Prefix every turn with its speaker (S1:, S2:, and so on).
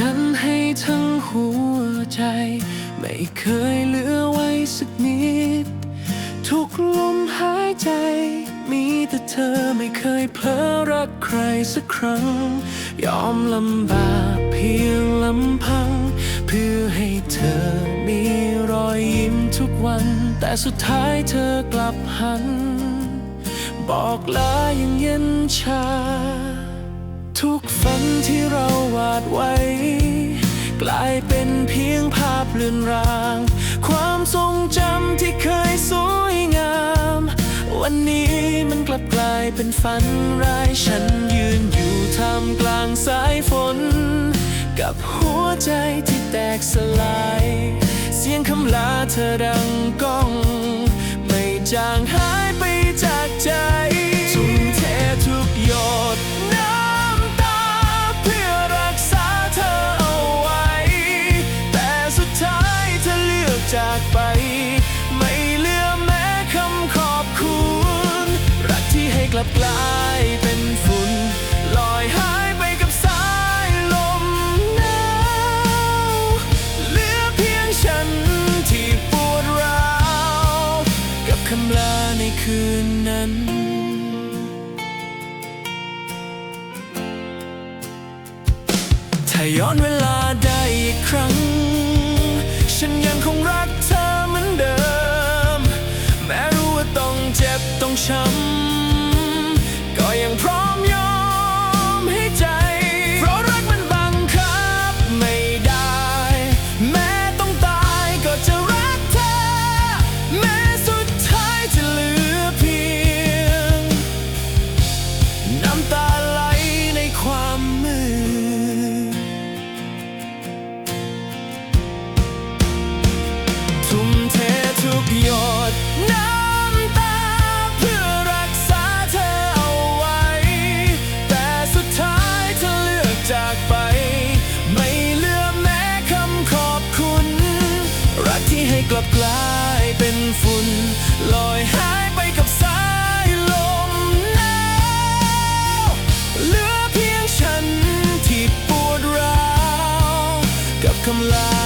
S1: ฉันให้ทั้งหัวใจ ไม่เคยเหลือไว้สักนิด ทุกลมหายใจ มีแต่เธอไม่เคยเพ้อรักใครสักครั้ง ยอมลำบากเพียงลำพัง เพื่อให้เธอมีรอยยิ้มทุกวัน แต่สุดท้ายเธอกลับหัน บอกลาอย่างเย็นชา ทุกฝันที่เราวาดไว้ กลายเป็นเพียงภาพเลือนราง ความทรงจำที่เคยสวยงาม วันนี้มันกลับกลายเป็นฝันร้ายฉันยืนอยู่ท่ามกลางสายฝน กับหัวใจที่แตกสลาย เสียงคำลาเธอดังก้อง จากไป ไม่เหลือแม้คำขอบคุณ รักที่ให้กลับกลายเป็นฝุ่นลอยหายไปกับสายลมหนาวเหลือเพียงฉันที่ปวดร้าว กับคำลาในคืนนั้นถ้าย้อนเวลาได้อีกครั้ง จ็ ลับกลายเป็นฝุ่นลอยหายไปกับสายลมหนาวเหลือเพียงฉันที่ปวดร้าวกับคำลา